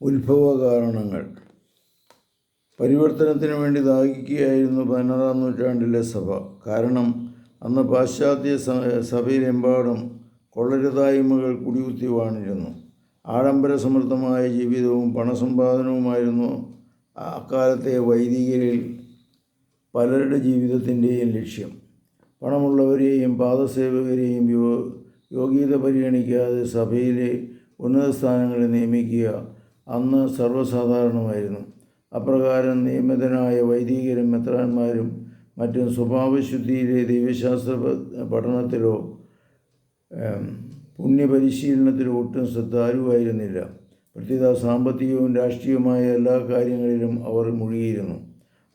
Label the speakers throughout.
Speaker 1: ഉത്ഭവ കാരണങ്ങൾ പരിവർത്തനത്തിന് വേണ്ടി ദാഹിക്കുകയായിരുന്നു പതിനാറാം നൂറ്റാണ്ടിലെ സഭ. കാരണം അന്ന് പാശ്ചാത്യ സഭയിലെമ്പാടും കൊള്ളരുതായ്മകൾ കുടികുത്തി വാണിരുന്നു. ആഡംബര സമൃദ്ധമായ ജീവിതവും പണസമ്പാദനവുമായിരുന്നു അക്കാലത്തെ വൈദികരിൽ പലരുടെ ജീവിതത്തിന്റെയും ലക്ഷ്യം. പണമുള്ളവരെയും പാദസേവകരെയും യോ യോഗ്യത പരിഗണിക്കാതെ സഭയിലെ ഉന്നത സ്ഥാനങ്ങളിൽ നിയമിക്കുക അന്ന് സർവസാധാരണമായിരുന്നു. അപ്രകാരം നിയമിതനായ വൈദികരും മെത്രാന്മാരും മറ്റും സ്വഭാവശുദ്ധിയിലെ ദൈവശാസ്ത്ര പഠനത്തിലോ പുണ്യപരിശീലനത്തിലോ ഒട്ടും ശ്രദ്ധാലുവായിരുന്നില്ല. പ്രത്യേക സാമ്പത്തികവും രാഷ്ട്രീയവുമായ എല്ലാ കാര്യങ്ങളിലും അവർ മുഴുകിയിരുന്നു.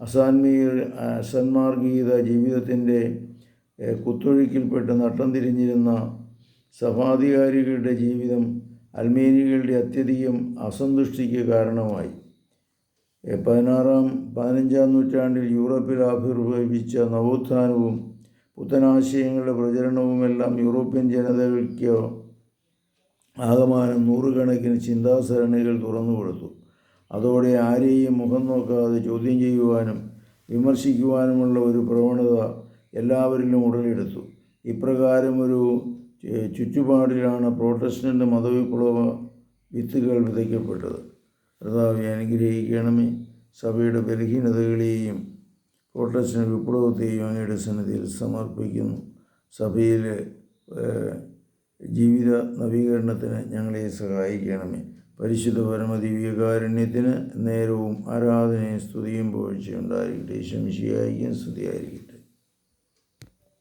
Speaker 1: അസാൻമീയ അസന്മാർഗീയത ജീവിതത്തിന്റെ കുത്തൊഴുക്കിൽപ്പെട്ട് നട്ടം തിരിഞ്ഞിരുന്ന സഭാധികാരികളുടെ ജീവിതം അൽമേനികളുടെ അത്യധികം അസന്തുഷ്ടിക്ക് കാരണമായി. പതിനാറാം പതിനഞ്ചാം നൂറ്റാണ്ടിൽ യൂറോപ്പിൽ ആവിർഭവിച്ച നവോത്ഥാനവും പുത്തനാശയങ്ങളുടെ പ്രചരണവുമെല്ലാം യൂറോപ്യൻ ജനതകൾക്ക് ആകമാനം നൂറുകണക്കിന് ചിന്താസരണികൾ തുറന്നു കൊടുത്തു. അതോടെ ആരെയും മുഖം നോക്കാതെ ചോദ്യം ചെയ്യുവാനും വിമർശിക്കുവാനുമുള്ള ഒരു പ്രവണത എല്ലാവരിലും ഉടലെടുത്തു. ഇപ്രകാരം ഒരു ചുറ്റുപാടിലാണ് പ്രോട്ടസ്റ്റന്റ് മതവിപ്ലവ വിത്തുകൾ വിതയ്ക്കപ്പെട്ടത്. കർത്താവെ അനുഗ്രഹിക്കണമേ. സഭയുടെ ബലഹീനതകളെയും പ്രോട്ടസ്റ്റന്റ് വിപ്ലവത്തെയും അങ്ങയുടെ സന്നിധിയിൽ സമർപ്പിക്കുന്നു. സഭയിലെ ജീവിത നവീകരണത്തിന് ഞങ്ങളെ സഹായിക്കണമേ. പരിശുദ്ധ പരമദിവ്യകാരുണ്യത്തിന് നേരവും ആരാധനയും സ്തുതിയും പോഴ്ചയുണ്ടായിരിക്കട്ടെ ശംശിയായിരിക്കും സ്തുതിയായിരിക്കട്ടെ.